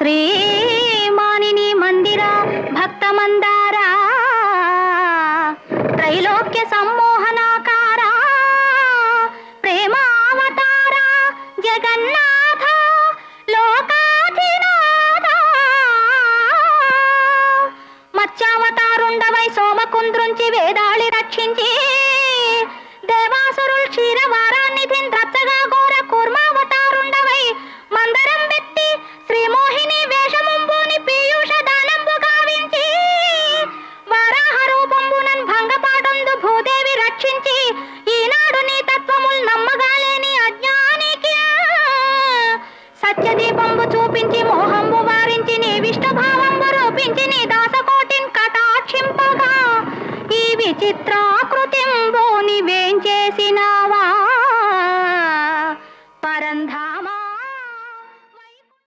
శ్రీ శ్రీమానిని మందిర భక్త మందారా త్రైలోక్య సమ్మోహనాకారా ప్రేమావతారా జగన్నాథ లోకాధినాథ. మత్స్యావతారుండవై సోమకుంద్రుంచి వేదాళి రక్షించి దేవాసురుల్ క్షీరవారాన్ని భూదేవి ఈనాడు నీ తత్వములు నమ్మగాలేని అజ్ఞానికి. సత్యదీపంబు చూపించి మోహంబు వారించి నీ విష్ణుభావంబు రూపించి నీ దాసకోటిని కటాక్షింపగా. ఈ విచిత్ర